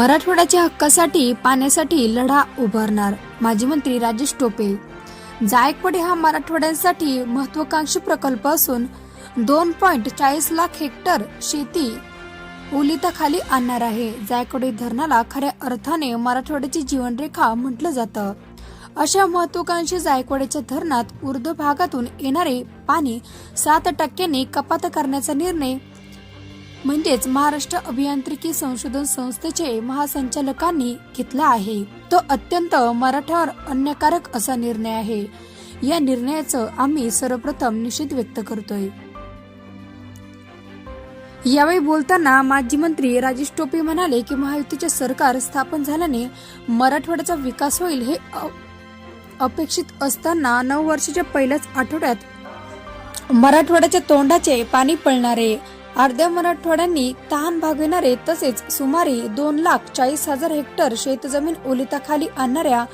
मराठवाड्याच्या हक्कासाठी पाण्यासाठी लढा उभारणार माजी मंत्री राजेश टोपे. जायकवाडी हा मराठवाड्यांसाठी महत्वाकांक्षी प्रकल्प असून दोन पॉइंट चाळीस लाख हेक्टर शेती ओलिताखाली आणणार आहे. जायकवाडी धरणाला खऱ्या अर्थाने मराठवाड्याची जीवनरेखा म्हटलं जातं. अशा महत्वाकांक्षी जायकवाडीच्या धरणात उर्ध भागातून येणारे पाणी सात टक्क्यांनी कपात करण्याचा निर्णय म्हणजेच महाराष्ट्र अभियांत्रिकी संशोधन संस्थेचे महासंचालकांनी घेतला आहे. तो अत्यंत मराठ्यावर अन्यकारक असा निर्णय आहे. या निर्णयाचं आम्ही सर्वप्रथम निषेध व्यक्त करतोय. यावेळी बोलताना माजी मंत्री राजेश टोपे म्हणाले की महायुतीचे सरकार स्थापन झाल्याने मराठवाड्याचा विकास होईल हे अपेक्षित असताना नऊ वर्षाच्या पहिल्याच आठवड्यात मराठवाड्याच्या तोंडाचे पाणी पळणारे अर्ध्या मराठवाड्यांनी तहान भागविणारे तसेच सुमारे दोन लाख चाळीस हजार हेक्टर शेतजमीन ओलिताखाली आणणाऱ्या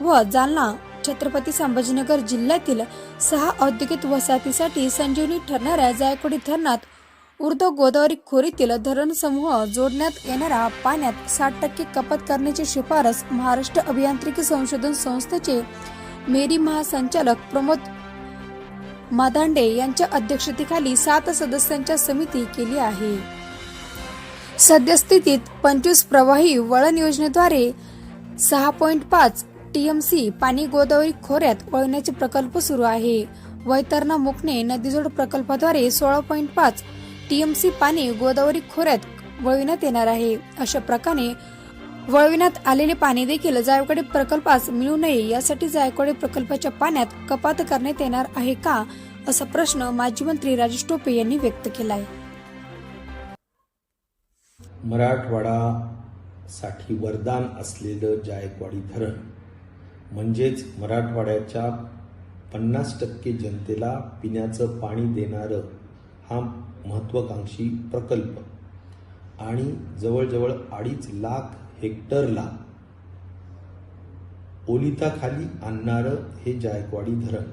व जालना छत्रपती संभाजीनगर जिल्ह्यातील सहा औद्योगिक वसाहतीसाठी संजीवनी ठरणाऱ्या जायकवाडी धरणात उर्द गोदावरी खोरीतील धरण समूह जोडण्यात येणाऱ्या पाण्यात साठ टक्के कपात करण्याची शिफारस महाराष्ट्र अभियांत्रिकी संशोधन संस्थेचे मेरी महासंचालक प्रमोद मादांडे यांच्या अध्यक्षतेखाली सात सदस्यांच्या समिती केली आहे. सद्यस्थितीत पंचवीस प्रवाही वळण योजनेद्वारे सहा पॉइंट पाच टीएमसी पाणी गोदावरी खोऱ्यात वळण्याचे प्रकल्प सुरू आहे. वैतरणा मुकणे नदीजोड प्रकल्पाद्वारे सोळा पॉइंट पाच टीएमसी पाणी गोदावरी खोऱ्यात वळविण्यात येणार आहे. अशा प्रकारे वळविण्यात आलेले पाणी देखील जायकवाडी प्रकल्पास मिळू नये यासाठी जायकवाडी प्रकल्पाच्या पाण्यात कपात करण्यात येणार आहे का असा प्रश्न माजी मंत्री राजेश टोपे यांनी व्यक्त केलाय. मराठवाडासाठी वरदान असलेलं जायकवाडी धरण म्हणजेच मराठवाड्याच्या पन्नास टक्के जनतेला पिण्याचं पाणी देणारं हा महत्त्वाकांक्षी प्रकल्प. आणि जवळजवळ अडीच लाख हेक्टरला. ओलिताखाली आणणारं हे जायकवाडी धरण.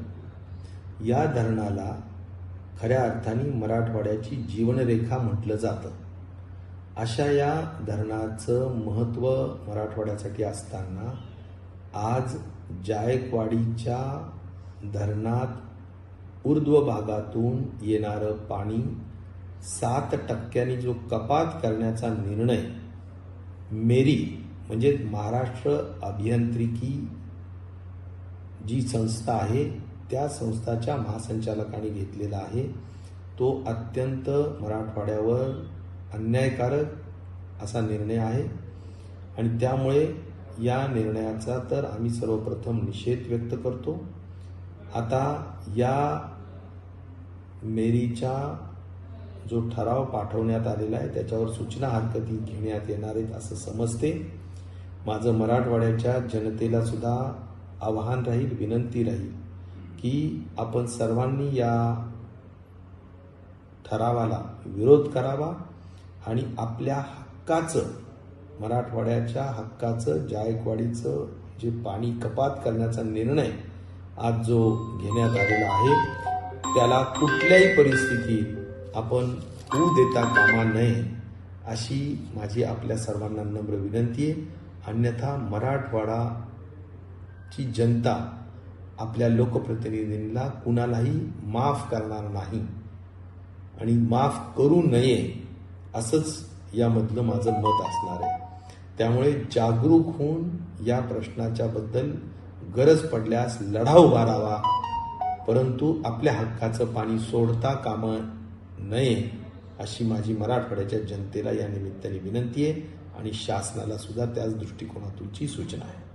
या धरणाला खऱ्या अर्थाने मराठवाड्याची जीवनरेखा म्हटलं जातं. अशा या धरणाचं महत्त्व मराठवाड्यासाठी असताना आज जायकवाडीच्या धरणात ऊर्ध्व भागातून येणारं पाणी सात टक्क्यांनी जो कपात करण्याचा निर्णय मेरी म्हणजे महाराष्ट्र अभियांत्रिकी जी संस्था आहे त्या संस्थाच्या महासंचालकाने घेतलेला आहे. तो अत्यंत मराठवाड्यावर अन्यायकारक असा निर्णय आहे. आणि त्यामुळे या निर्णयाचा तर आम्ही सर्वप्रथम निषेध व्यक्त करतो. आता या मेरीच्या जो ठराव पाठवण्यात आलेला आहे त्याच्यावर सूचना हरकती घेण्यात येणार आहेत असं समजते. माझं मराठवाड्याच्या जनतेला सुद्धा आव्हान राहील विनंती राहील की आपण सर्वांनी या ठरावाला विरोध करावा आणि आपल्या हक्काचं मराठवाड्याच्या हक्काचं जायकवाडीचं जे पाणी कपात करण्याचा निर्णय आज जो घेण्यात आलेला आहे त्याला कुठल्याही परिस्थितीत आपण होऊ देता कामा नये अशी माझी आपल्या सर्वांना नम्र विनंती आहे. अन्यथा मराठवाडाची जनता आपल्या लोकप्रतिनिधींना कुणालाही माफ करणार नाही आणि माफ करू नये असंच यामधलं माझं मत असणार आहे. त्यामुळे जागरूक होऊन या प्रश्नाच्या बद्दल गरज पडल्यास लढा उभारावा परंतु आपल्या हक्काचं पाणी सोडता कामा नये अशी माझी मराठवाड्याच्या जनतेला या निमित्ताने विनंती आहे आणि शासनाला सुद्धा त्याच दृष्टिकोनातूनची सूचना आहे.